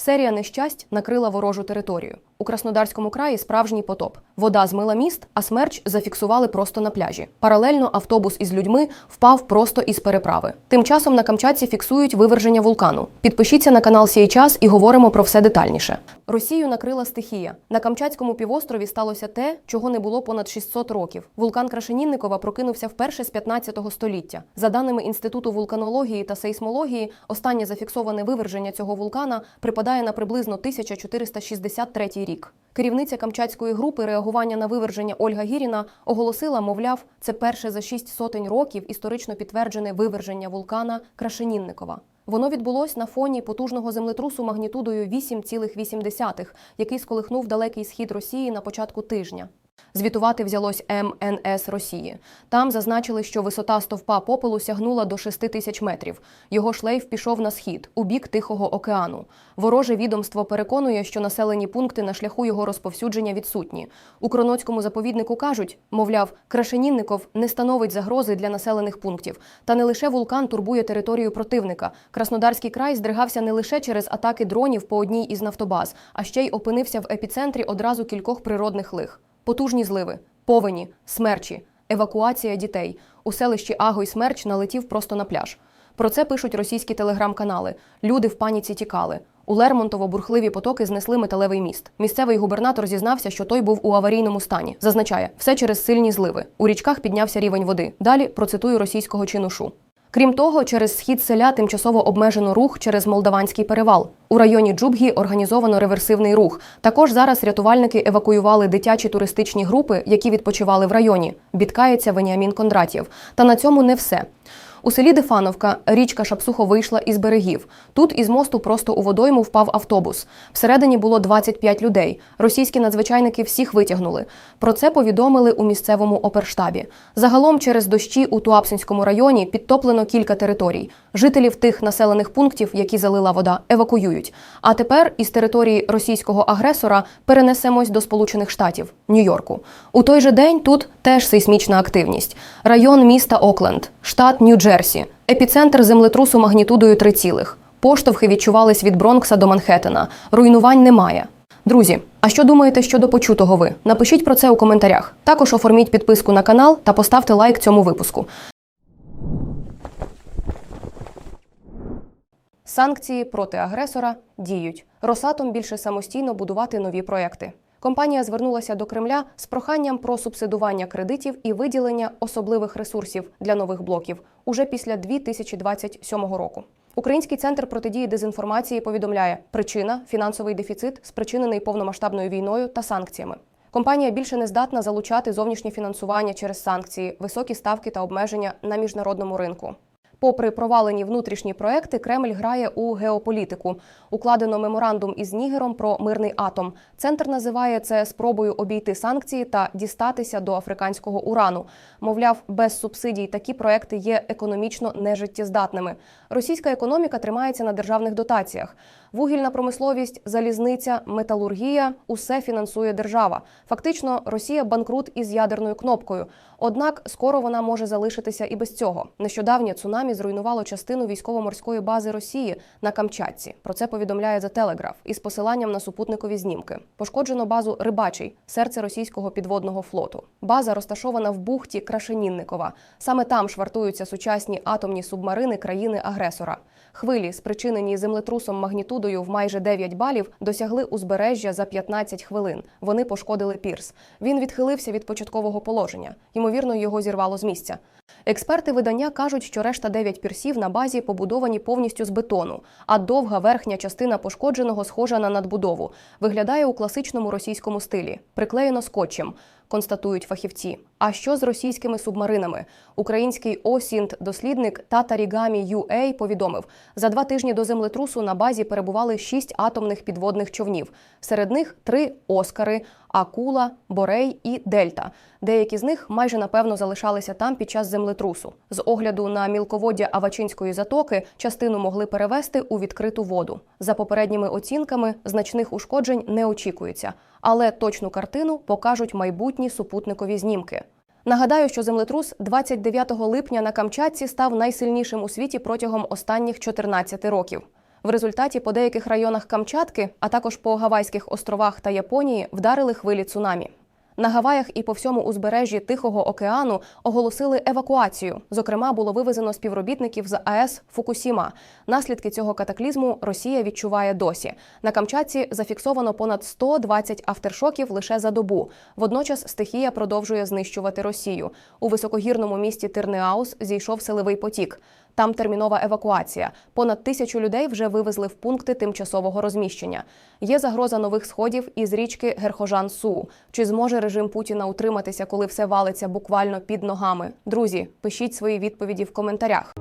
Серія нещасть накрила ворожу територію. У Краснодарському краї справжній потоп. Вода змила міст, а смерч зафіксували просто на пляжі. Паралельно автобус із людьми впав просто із переправи. Тим часом на Камчатці фіксують виверження вулкану. Підпишіться на канал «Сій час і говоримо про все детальніше. Росію накрила стихія. На Камчатському півострові сталося те, чого не було понад 600 років. Вулкан Крашенінникова прокинувся вперше з 15 століття. За даними Інституту вулканології та сейсмології, останнє зафіксоване виверження цього вулкана припадає на приблизно 1463 рік. Керівниця Камчатської групи реагування на виверження Ольга Гіріна оголосила, мовляв, це перше за шість сотень років історично підтверджене виверження вулкана Крашенінникова. Воно відбулось на фоні потужного землетрусу магнітудою 8,8, який сколихнув далекий схід Росії на початку тижня. Звітувати взялось МНС Росії. Там зазначили, що висота стовпа попелу сягнула до 6 тисяч метрів. Його шлейф пішов на схід, у бік Тихого океану. Вороже відомство переконує, що населені пункти на шляху його розповсюдження відсутні. У Кроноцькому заповіднику кажуть, мовляв, Крашенінников не становить загрози для населених пунктів. Та не лише вулкан турбує територію противника. Краснодарський край здригався не лише через атаки дронів по одній із нафтобаз, а ще й опинився в епіцентрі одразу кількох природних лих. Потужні зливи, повені, смерчі, евакуація дітей. У селищі Аго й Смерч налетів просто на пляж. Про це пишуть російські телеграм-канали. Люди в паніці тікали. У Лермонтово бурхливі потоки знесли металевий міст. Місцевий губернатор зізнався, що той був у аварійному стані. Зазначає, все через сильні зливи. У річках піднявся рівень води. Далі процитую російського чинушу. Крім того, через схід селя тимчасово обмежено рух через Молдаванський перевал. У районі Джубгі організовано реверсивний рух. Також зараз рятувальники евакуювали дитячі туристичні групи, які відпочивали в районі. Бідкається Веніамін Кондратєв. Та на цьому не все. У селі Дефановка річка Шапсухо вийшла із берегів. Тут із мосту просто у водойму впав автобус. Всередині було 25 людей. Російські надзвичайники всіх витягнули. Про це повідомили у місцевому оперштабі. Загалом через дощі у Туапсинському районі підтоплено кілька територій. Жителів тих населених пунктів, які залила вода, евакуюють. А тепер із території російського агресора перенесемось до Сполучених Штатів Нью-Йорку. У той же день тут теж сейсмічна активність. Район міста Окленд, штат Нью-Джерсі, епіцентр землетрусу магнітудою 3 цілих. Поштовхи відчувались від Бронкса до Манхеттена. Руйнувань немає. Друзі, а що думаєте щодо почутого ви? Напишіть про це у коментарях. Також оформіть підписку на канал та поставте лайк цьому випуску. Санкції проти агресора діють. Росатом більше самостійно будувати нові проекти. Компанія звернулася до Кремля з проханням про субсидування кредитів і виділення особливих ресурсів для нових блоків уже після 2027 року. Український центр протидії дезінформації повідомляє, причина фінансовий дефіцит, спричинений повномасштабною війною та санкціями. Компанія більше не здатна залучати зовнішнє фінансування через санкції, високі ставки та обмеження на міжнародному ринку. Попри провалені внутрішні проекти, Кремль грає у геополітику. Укладено меморандум із Нігером про мирний атом. Центр називає це спробою обійти санкції та дістатися до африканського урану. Мовляв, без субсидій такі проекти є економічно нежиттєздатними. Російська економіка тримається на державних дотаціях. Вугільна промисловість, залізниця, металургія усе фінансує держава. Фактично, Росія банкрут із ядерною кнопкою. Однак скоро вона може залишитися і без цього. Нещодавнє цунамі зруйнувало частину військово-морської бази Росії на Камчатці. Про це повідомляє The Telegraph із посиланням на супутникові знімки. Пошкоджено базу Рибачий, серце російського підводного флоту. База розташована в бухті Крашенінникова. Саме там швартуються сучасні атомні субмарини країни-агресора. Хвилі, спричинені землетрусом магнітудою в майже 9 балів, досягли узбережжя за 15 хвилин. Вони пошкодили пірс. Він відхилився від початкового положення. Ймовірно, його зірвало з місця. Експерти видання кажуть, що решта 9 пірсів на базі побудовані повністю з бетону, а довга верхня частина пошкодженого схожа на надбудову. Виглядає у класичному російському стилі, приклеєно скотчем. Констатують фахівці. А що з російськими субмаринами? Український осінт дослідник Татарігамі UA повідомив, за два тижні до землетрусу на базі перебували шість атомних підводних човнів. Серед них три Оскари, Акула, Борей і Дельта. Деякі з них майже напевно залишалися там під час землетрусу. З огляду на мілководдя Авачинської затоки частину могли перевести у відкриту воду. За попередніми оцінками значних ушкоджень не очікується, але точну картину покажуть майбутні супутникові знімки. Нагадаю, що землетрус 29 липня на Камчатці став найсильнішим у світі протягом останніх 14 років. В результаті по деяких районах Камчатки, а також по Гавайських островах та Японії вдарили хвилі цунамі. На Гаваях і по всьому узбережжі Тихого океану оголосили евакуацію. Зокрема, було вивезено співробітників з АЕС Фукусіма. Наслідки цього катаклізму Росія відчуває досі. На Камчатці зафіксовано понад 120 автершоків лише за добу. Водночас стихія продовжує знищувати Росію. У високогірному місті Тирнеаус зійшов селевий потік. Там термінова евакуація. Понад тисячу людей вже вивезли в пункти тимчасового розміщення. Є загроза нових сходів із річки Герхожан-Су. Чи зможе режим Путіна утриматися, коли все валиться буквально під ногами? Друзі, пишіть свої відповіді в коментарях.